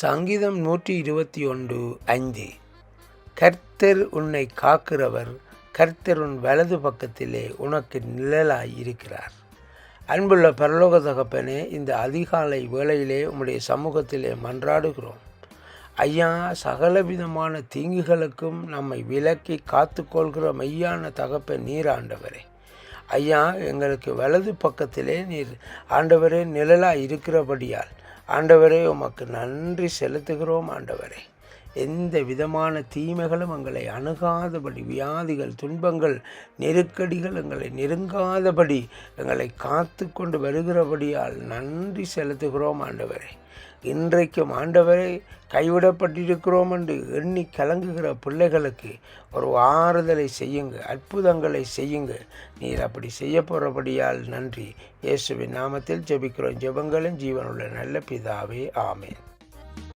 சங்கீதம் நூற்றி இருபத்தி ஒன்று ஐந்து. கர்த்தர் உன்னை காக்கிறவர் கர்த்தர் உன் வலது பக்கத்திலே உனக்கு நிழலாய் இருக்கிறார் அன்புள்ள பரலோக தகப்பனே இந்த அதிகாலை வேளையிலே உம்முடைய சமூகத்திலே மன்றாடுகிறோம். ஐயா சகலவிதமான தீங்குகளுக்கும் நம்மை விலக்கி காத்துக்கொள்கிற மெய்யான தகப்பன் நீராண்டவரே ஐயா எங்களுக்கு வலது பக்கத்திலே நீர் ஆண்டவரே நிழலாய் இருக்கிறபடியால் ஆண்டவரே உமக்கு நன்றி செலுத்துகிறோம் ஆண்டவரே. எந்த விதமான தீமைகளும் எங்களை அணுகாதபடி வியாதிகள் துன்பங்கள் நெருக்கடிகள் எங்களை நெருங்காதபடி எங்களை காத்து கொண்டு வருகிறபடியால் நன்றி செலுத்துகிறோம் ஆண்டவரே. இன்றைக்கும் ஆண்டவரை கைவிடப்பட்டிருக்கிறோம் என்று எண்ணி கலங்குகிற பிள்ளைகளுக்கு ஒரு ஆறுதலை செய்யுங்க அற்புதங்களை செய்யுங்க. நீர் அப்படி செய்ய போகிறபடியால் நன்றி. இயேசுவின் நாமத்தில் ஜெபிக்கிறோம். ஜெபங்களும் ஜீவனுள்ள நல்ல பிதாவே ஆமேன்.